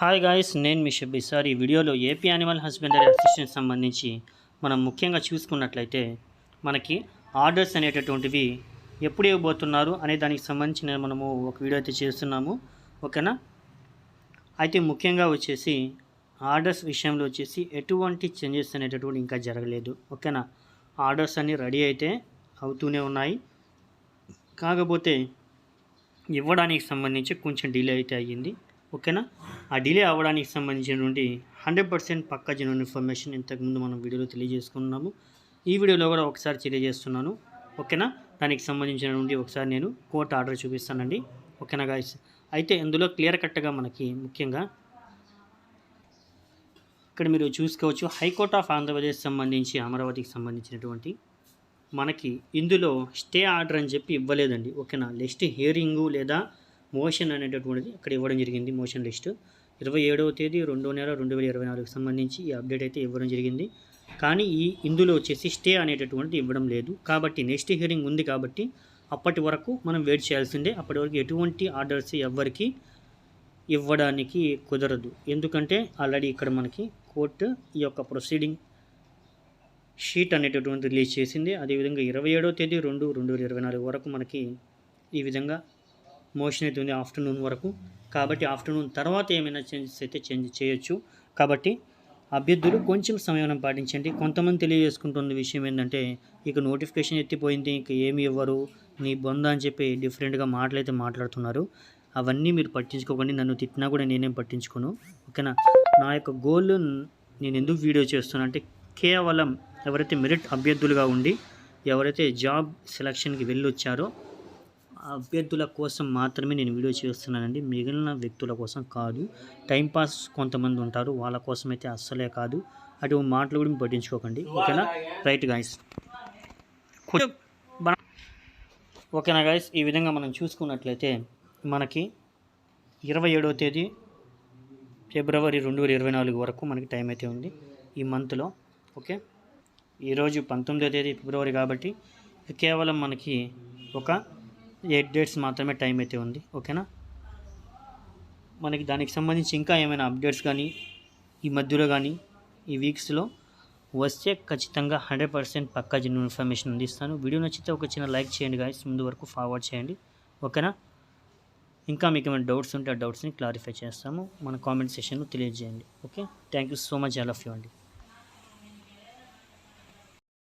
Hi guys నేను మీ Shabbi. Sir ఈ వీడియోలో ఏపీ యానిమల్ హస్బెండరీ అసిస్టెంట్ సంబంధించి మనం ముఖ్యంగా చూసుకున్నట్లయితే మనకి ఆర్డర్స్ అనేటటువంటివి ఎప్పుడు ఇవ్వబోతున్నారు అనే దానికి సంబంధించిన మనము ఒక వీడియో అయితే చేస్తున్నాము. ఓకేనా? అయితే ముఖ్యంగా వచ్చేసి ఆర్డర్స్ విషయంలో వచ్చేసి ఎటువంటి చేంజెస్ అనేటటువంటి ఇంకా జరగలేదు. ఓకేనా? ఆర్డర్స్ అన్నీ రెడీ అయితే అవుతూనే ఉన్నాయి. కాకపోతే ఇవ్వడానికి సంబంధించి కొంచెం డిలే అయితే అయ్యింది. ఓకేనా? ఆ డిలే అవ్వడానికి సంబంధించినటువంటి హండ్రెడ్ పర్సెంట్ పక్కా జనరల్ ఇన్ఫర్మేషన్ ఇంతకుముందు మనం వీడియోలో తెలియజేసుకున్నాము. ఈ వీడియోలో కూడా ఒకసారి తెలియజేస్తున్నాను. ఓకేనా? దానికి సంబంధించినటువంటి ఒకసారి నేను కోర్ట్ ఆర్డర్ చూపిస్తానండి. ఓకేనా గాయస్ అయితే ఇందులో క్లియర్ కట్గా మనకి ముఖ్యంగా ఇక్కడ మీరు చూసుకోవచ్చు హైకోర్ట్ ఆఫ్ ఆంధ్రప్రదేశ్ సంబంధించి అమరావతికి సంబంధించినటువంటి మనకి ఇందులో స్టే ఆర్డర్ అని చెప్పి ఇవ్వలేదండి. ఓకేనా? లెస్ట్ హియరింగు లేదా మోషన్ అనేటటువంటిది ఇక్కడ ఇవ్వడం జరిగింది మోషన్ లిస్ట్. ఇరవై ఏడవ తేదీ రెండో నెల రెండు వేల ఇరవై నాలుగుకి సంబంధించి ఈ అప్డేట్ అయితే ఇవ్వడం జరిగింది. కానీ ఈ ఇందులో వచ్చేసి స్టే అనేటటువంటిది ఇవ్వడం లేదు. కాబట్టి నెక్స్ట్ హియరింగ్ ఉంది కాబట్టి అప్పటి వరకు మనం వెయిట్ చేయాల్సిందే. అప్పటి వరకు ఎటువంటి ఆర్డర్స్ ఎవ్వరికి ఇవ్వడానికి కుదరదు. ఎందుకంటే ఆల్రెడీ ఇక్కడ మనకి కోర్టు ఈ యొక్క ప్రొసీడింగ్ షీట్ అనేటటువంటి రిలీజ్ చేసింది. అదేవిధంగా ఇరవై ఏడవ తేదీ రెండు రెండు వేల ఇరవై నాలుగు వరకు మనకి ఈ విధంగా మోషన్ అయితే ఉంది ఆఫ్టర్నూన్ వరకు. కాబట్టి ఆఫ్టర్నూన్ తర్వాత ఏమైనా చేంజెస్ అయితే చేంజ్ చేయొచ్చు. కాబట్టి అభ్యర్థులు కొంచెం సమయం పాటించండి. కొంతమంది తెలియజేసుకుంటున్న విషయం ఏంటంటే ఇక నోటిఫికేషన్ ఎత్తిపోయింది ఇంక ఏమి ఇవ్వరు నీ బొంద అని చెప్పి డిఫరెంట్గా మాటలైతే మాట్లాడుతున్నారు. అవన్నీ మీరు పట్టించుకోకండి. నన్ను తిట్టినా కూడా నేనేం పట్టించుకోను. ఓకేనా? నా యొక్క గోల్ నేను ఎందుకు వీడియో చేస్తున్నా అంటే కేవలం ఎవరైతే మెరిట్ అభ్యర్థులుగా ఉండి ఎవరైతే జాబ్ సెలక్షన్కి వెళ్ళొచ్చారో అభ్యర్థుల కోసం మాత్రమే నేను వీడియో చేస్తున్నానండి. మిగిలిన వ్యక్తుల కోసం కాదు. టైంపాస్ కొంతమంది ఉంటారు. వాళ్ళ కోసం అయితే అస్సలే కాదు. అటు మాటలు కూడా మీరు పట్టించుకోకండి. ఓకేనా? Right guys. ఓకేనా గాయస్? ఈ విధంగా మనం చూసుకున్నట్లయితే మనకి ఇరవై ఏడవ తేదీ ఫిబ్రవరి రెండు వేల ఇరవై నాలుగు వరకు మనకి టైం అయితే ఉంది ఈ మంత్లో. ఓకే? ఈరోజు పంతొమ్మిదో తేదీ ఫిబ్రవరి కాబట్టి కేవలం మనకి ఒక ఎయిట్ డేట్స్ మాత్రమే టైం అయితే ఉంది ఓకేనా మనకి దానికి సంబంధించి ఇంకా ఏమైనా అప్డేట్స్ కానీ ఈ మధ్యలో కానీ ఈ వీక్స్లో వస్తే ఖచ్చితంగా హండ్రెడ్ పర్సెంట్ పక్కా జెన్యున్ ఇన్ఫర్మేషన్ అందిస్తాను వీడియో నచ్చితే ఒక చిన్న లైక్ చేయండి గాయస్ ముందు వరకు ఫార్వర్డ్ చేయండి ఓకేనా ఇంకా మీకు ఏమైనా డౌట్స్ ఉంటే ఆ డౌట్స్ని క్లారిఫై చేస్తాము. మన కామెంట్ సెషన్లో తెలియజేయండి okay thank you so much all of you అండి.